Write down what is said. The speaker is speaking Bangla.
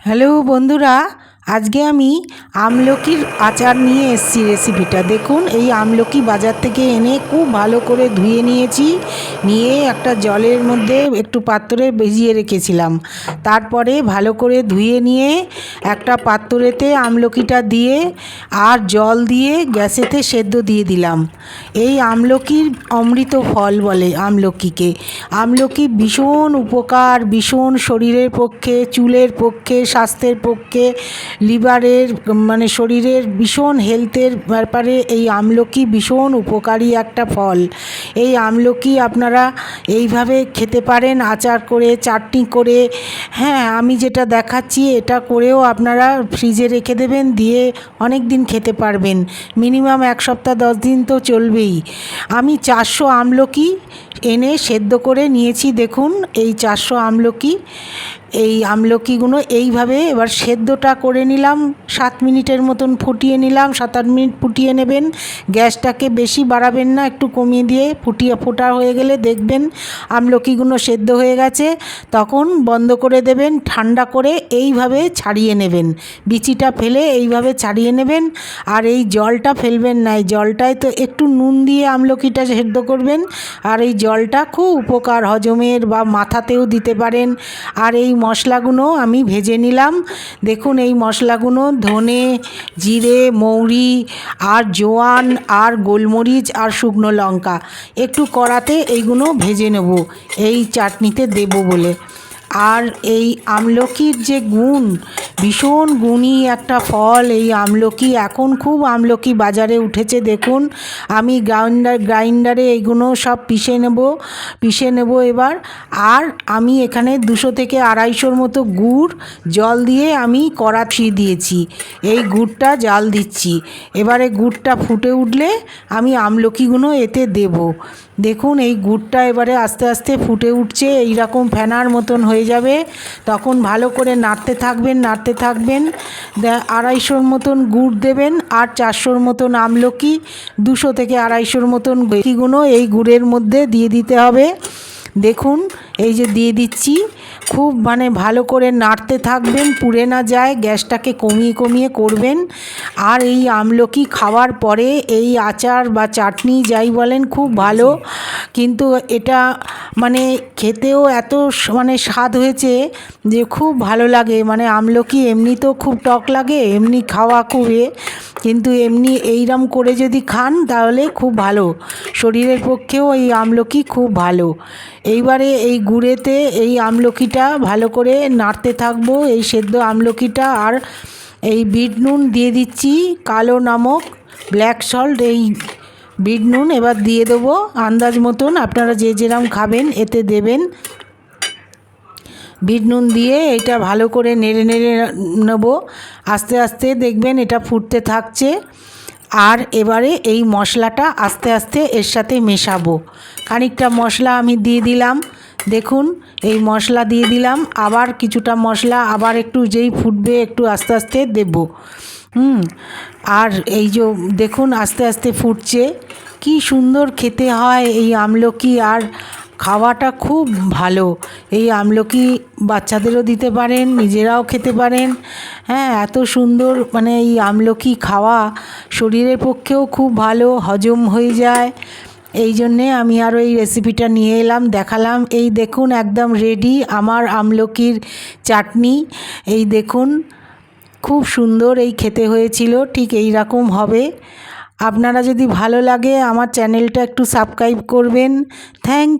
হ্যালো বন্ধুরা আজকে আমি আমলকির আচার নিয়ে এসেছি রেসিপিটা দেখুন, এই আমলকি বাজার থেকে এনে খুব ভালো করে ধুয়ে নিয়েছি, নিয়ে একটা জলের মধ্যে একটু পাত্রে ভিজিয়ে রেখেছিলাম। তারপরে ভালো করে ধুয়ে নিয়ে একটা পাত্রেতে আমলকিটা দিয়ে আর জল দিয়ে গ্যাসেতে সেদ্ধ দিয়ে দিলাম। এই আমলকির অমৃত ফল বলে আমলকিকে। আমলকি ভীষণ উপকার, ভীষণ শরীরের পক্ষে, চুলের পক্ষে, স্বাস্থ্যের পক্ষে লিভারের মানে শরীরের ভীষণ হেলথের ব্যাপারে এই আমলকি ভীষণ উপকারী একটা ফল। এই আমলকি আপনারা এইভাবে খেতে পারেন, আচার করে, চাটনি করে। হ্যাঁ আমি যেটা দেখাচ্ছি, এটা করেও আপনারা ফ্রিজে রেখে দেবেন, দিয়ে অনেক দিন খেতে পারবেন। মিনিমাম এক সপ্তাহ, দশ দিন তো চলবেই। আমি চারশো আমলকি এনে সেদ্ধ করে নিয়েছি, দেখুন, এই চারশো আমলকি। এই আমলকিগুলো এইভাবে এবার সেদ্ধটা করে নিলাম, সাত মিনিটের মতন ফুটিয়ে নিলাম, সাত আট মিনিট ফুটিয়ে নেবেন। গ্যাসটাকে বেশি বাড়াবেন না, একটু কমিয়ে দিয়ে ফুটিয়ে ফোটা হয়ে গেলে দেখবেন আমলকিগুলো সেদ্ধ হয়ে গেছে। তখন বন্ধ করে দেবেন, ঠান্ডা করে এইভাবে ছাড়িয়ে নেবেন। বিচিটা ফেলে এইভাবে ছাড়িয়ে নেবেন। আর এই জলটা ফেলবেন না, এই জলটায় তো একটু নুন দিয়ে আমলকিটা সেদ্ধ করবেন। আর এই জলটা খুব উপকার, হজমের বা মাথাতেও দিতে পারেন। আর এই মশলাগুলো আমি ভেজে নিলাম। দেখুন এই মশলাগুলো ধনে, জিরে, মৌরি আর জোয়ান আর গোলমরিচ আর শুকনো লঙ্কা। একটু কড়াতে এইগুলো ভেজে নেব। এই চাটনিতে দেব বলে। আর এই আমলকির যে গুণ, ভীষণ গুণী একটা ফল এই আমলকি। এখন খুব আমলকি বাজারে উঠেছে, দেখুন। আমি গ্রাইন্ডার, গ্রাইন্ডারে এইগুলো সব পিষে নেব পিষে নেব এবার। আর আমি এখানে দুশো থেকে আড়াইশোর মতো গুড়, জল দিয়ে আমি কড়াছি দিয়েছি। এই গুড়টা জাল দিচ্ছি। এবারে গুড়টা ফুটে উঠলে আমি আমলকিগুলো এতে দেব। দেখুন, এই গুড়টা এবারে আস্তে আস্তে ফুটে উঠছে এই রকম ফেনার মতন হয়ে যাবে। তখন ভালো করে নাড়তে থাকবেন নাড়তে থাকবেন। আড়াইশোর মতন গুড় দেবেন আর চারশোর মতন আমলকি, দুশো থেকে আড়াইশোর মতন গুঁড়ো এই গুড়ের মধ্যে দিয়ে দিতে হবে। দেখুন, এই যে দিয়ে দিচ্ছি। খুব মানে ভালো করে নাড়তে থাকবেন, পুড়ে না যায়, গ্যাসটাকে কমিয়ে কমিয়ে করবেন। আর এই আমলকি খাওয়ার পরে এই আচার বা চাটনি যাই বলেন খুব ভালো। কিন্তু এটা মানে খেতেও এত মানে স্বাদ হয়েছে যে খুব ভালো লাগে। মানে আমলকি এমনি তো খুব টক লাগে, এমনি খাওয়া খুব কিন্তু এমনি এইরম করে যদি খান তাহলে খুব ভালো। শরীরের পক্ষেও এই আমলকি খুব ভালো। এইবারে এই গুড়েতে এই আমলকিটা ভালো করে নাড়তে থাকব। এই সেদ্ধ আমলকিটা আর এই বিট নুন দিয়ে দিচ্ছি, কালো নামক ব্ল্যাক সল্ট। এই বিট নুন এবার দিয়ে দেবো। আন্দাজ মতন আপনারা যে যেরম খাবেন, এতে দেবেন। বিট নুন দিয়ে এটা ভালো করে নেড়ে নেড়ে নেব। আস্তে আস্তে দেখবেন এটা ফুটতে থাকছে। আর এবারে এই মশলাটা আস্তে আস্তে এর সাথে মেশাবো। খানিকটা মশলা আমি দিয়ে দিলাম। দেখুন, এই মশলা দিয়ে দিলাম। আবার কিছুটা মশলা, আবার একটু যেই ফুটবে একটু আস্তে আস্তে দেব। হুম, আর এই যে দেখুন, আস্তে আস্তে ফুটছে। কি সুন্দর খেতে হয় এই আমলকি। আর খাওয়াটা খুব ভালো। এই আমলকি বাচ্চাদেরও দিতে পারেন, নিজেরাও খেতে পারেন। হ্যাঁ এত সুন্দর মানে এই আমলকি খাওয়া শরীরের পক্ষেও খুব ভালো, হজম হয়ে যায়। এই জন্যে আমি আরও এই রেসিপিটা নিয়ে এলাম, দেখালাম। এই দেখুন, একদম রেডি আমার আমলকির চাটনি। এই দেখুন, খুব সুন্দর এই খেতে হয়েছিল, ঠিক এই রকম হবে। আপনারা যদি ভালো লাগে, আমার চ্যানেলটা একটু সাবস্ক্রাইব করবেন। থ্যাংক